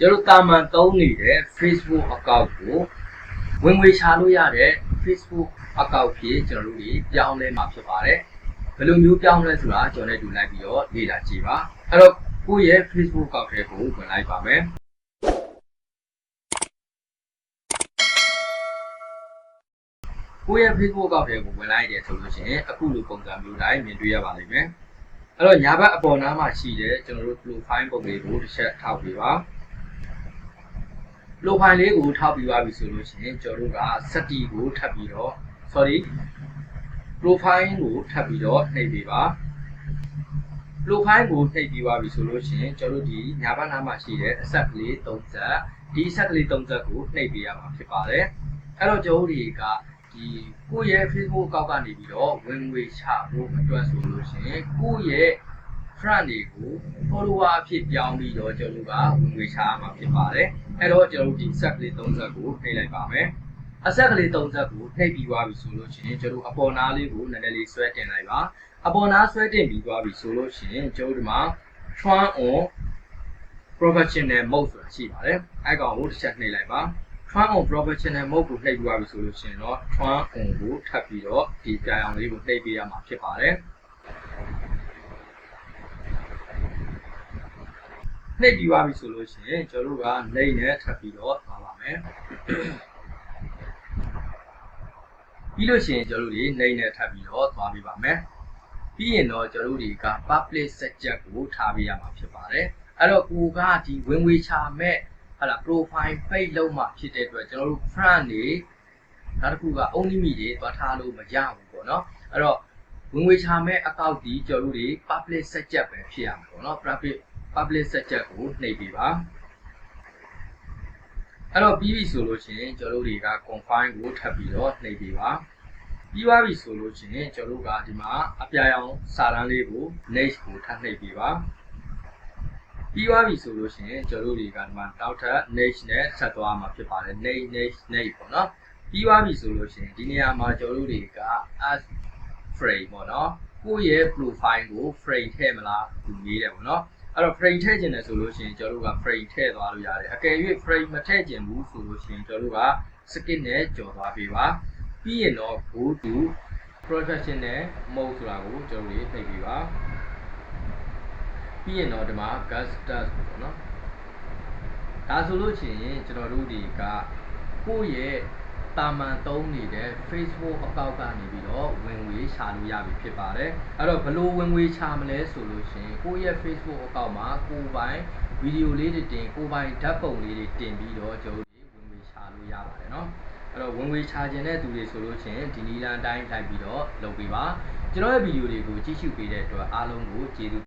ကျွန်တော်တာမန်သုံးနေတဲ့ Facebook account ကိုဝင်ငွေချလို့ရတဲ့ Facebook account ဖြစ်ကျွန်တော်တို့ဒီပြောင်းလဲမှာဖြစ်ပါတယ်ဘယ်လိုမျိုးပြောင်းလဲဆိုတာကျွန်တော်လည်းดูလိုက်ပြီးတော့လေ့လာကြည့်ပါအဲ့တော့ကိုယ့်ရဲ့ Facebook account တွေကိုဝင်လိုက်ပါမယ်ကိုယ့်ရဲ့ Facebook account တွေကိုဝင်လိုက်တယ်ဆိုလို့ရှိရင်အခုလိုပုံစံမျိုးတိုင်းမြင်တွေ့ရပါလိမ့်မယ်အဲ့တော့ညာဘက်အပေါ်နားမှာရှိတဲ့ကျွန်တော်တို့ profile ပုံလေးကိုတစ်ချက်ထောက်ပြပါ လိုဖိုင်လေးကိုထောက်ပြီးသွားပြီဆိုလို့ရှိရင်ကျွန်တော်တို့ကစတီကိုထပ်ပြီးတော့ sorry profile ကိုထပ်ပြီးတော့နှိပ်ပေးပါ profile ကိုနှိပ်ပြီးသွားပြီဆိုလို့ရှိရင်ကျွန်တော်တို့ဒီညာဘက်နားမှာရှိတဲ့အဆက်ကလေး30ဒီအဆက်ကလေး30ကိုနှိပ်ပေးရမှာဖြစ်ပါတယ်အဲ့တော့ကျွန်တော်တို့တွေကဒီကိုယ့်ရဲ့ Facebook အကောင့်ကနေပြီးတော့ဝင်ငွေချဖို့အတွက်ဆိုလို့ရှိရင်ကိုယ့်ရဲ့ friend တွေကို follower အဖြစ်ပြောင်းပြီးတော့ကျွန်တော်တို့ကဝင်ငွေချရမှာဖြစ်ပါတယ်အဲ့တော့ကျွန်တော်တို့ဒီ set ကလေး30ကိုနှိပ်လိုက်ပါမယ်အဆက်ကလေး30ကိုနှိပ်ပြီးသွားပြီဆိုလို့ရှိရင်ကျွန်တော်တို့အပေါ်နားလေးကိုနည်းနည်းလေးဆွဲတင်လိုက်ပါအပေါ်နားဆွဲတင်ပြီးသွားပြီဆိုလို့ရှိရင်ကျွန်တော်တို့ဒီမှာ turn on professional mode ဆိုတာရှိပါတယ်အဲ့ကောင်ကိုတစ်ချက်နှိပ်လိုက်ပါ turn on professional mode ကိုနှိပ်ပြီးသွားပြီဆိုလို့ရှိရင်တော့ turn on ကိုထပ်ပြီးတော့ဒီပြာရောင်လေးကိုနှိပ်ပေးရမှာဖြစ်ပါတယ် နှိပ်ပြီးသွားပြီဆိုလို့ရှိရင်ကျွန်တော်တို့ကနေနဲ့ထပ်ပြီးတော့သွားပါမယ်ပြီးလို့ရှိရင်ကျွန်တော်တို့ဒီနေနဲ့ထပ်ပြီးတော့သွားပေးပါမယ်ပြီးရင်တော့ကျွန်တော်တို့တွေက public sector ကိုထားပေးရမှာဖြစ်ပါတယ်အဲ့တော့ကိုကဒီဝင်ငွေချမဲ့ဟာလာ profile page လုံးမှာဖြစ်တဲ့အတွက်ကျွန်တော်တို့ front တွေနောက်တစ်ခုက only me တွေသွားထားလို့မရဘူးပေါ့နော်အဲ့တော့ဝင်ငွေချမဲ့ account ဒီကျွန်တော်တို့တွေ public sector ပဲဖြစ်ရမှာပေါ့နော် public public sector ကိုနှိပ်ပေးပါအဲ့တော့ပြီးပြီဆိုလို့ရှိရင်ကျွန်တော်တို့တွေက confine ကိုထပ်ပြီးတော့နှိပ်ပေးပါပြီးသွားပြီဆိုလို့ရှိရင်ကျွန်တော်တို့ကဒီမှာအပြာရောင်စာတန်းလေးကို next ကိုထပ်နှိပ်ပေးပါပြီးသွားပြီဆိုလို့ရှိရင်ကျွန်တော်တို့တွေကဒီမှာနောက်ထပ် next နဲ့ဆက်သွားမှာဖြစ်ပါတယ် next next next ပေါ့နော်ပြီးသွားပြီဆိုလို့ရှိရင်ဒီနေရာမှာကျွန်တော်တို့တွေက as frame ပေါ့နော်ကိုယ့်ရဲ့ profile ကို frame ထည့်မလားသူမေးတယ်ပေါ့နော် အဲ့တော့ frame ထည့်ခြင်းတယ်ဆိုလို့ရှိရင်ကျွန်တော်တို့က frame ထည့်သွားလို့ရတယ်အကယ်၍ frame မထည့်ခြင်းဘူးဆိုလို့ရှိရင်ကျွန်တော်တို့က skip နဲ့ကြော်သွားပေးပါပြီးရင်တော့ go to professional mode ဆိုတာကိုကျွန်တော်တို့နှိပ်ပေးပါပြီးရင်တော့ဒီမှာ gas test ပေါ့နော်ဒါဆိုလို့ရှိရင်ကျွန်တော်တို့တွေက ကိုယ့်ရဲ့တာမန်သုံးနေတဲ့ Facebook account ကနေပြီးတော့ဝင်ငွေရှာလို့ရပြီဖြစ်ပါတယ်အဲ့တော့ဘယ်လိုဝင်ငွေရှာမလဲဆိုလို့ရှိရင်ကိုယ့်ရဲ့ Facebook account မှာကိုယ်ပိုင်ဗီဒီယိုလေးတွေတင်ကိုယ်ပိုင်ဓာတ်ပုံလေးတွေတင်ပြီးတော့ကျွန်တော်တို့ဝင်ငွေရှာလို့ရပါတယ်เนาะအဲ့တော့ဝင်ငွေရှာခြင်းတဲ့သူတွေဆိုလို့ရှိရင်ဒီနီလန်တိုင်းလိုက်ပြီးတော့လုပ်ပေးပါကျွန်တော်ရဲ့ဗီဒီယိုတွေကိုကြည့်ရှုပေးတဲ့အတွက်အားလုံးကိုကျေးဇူး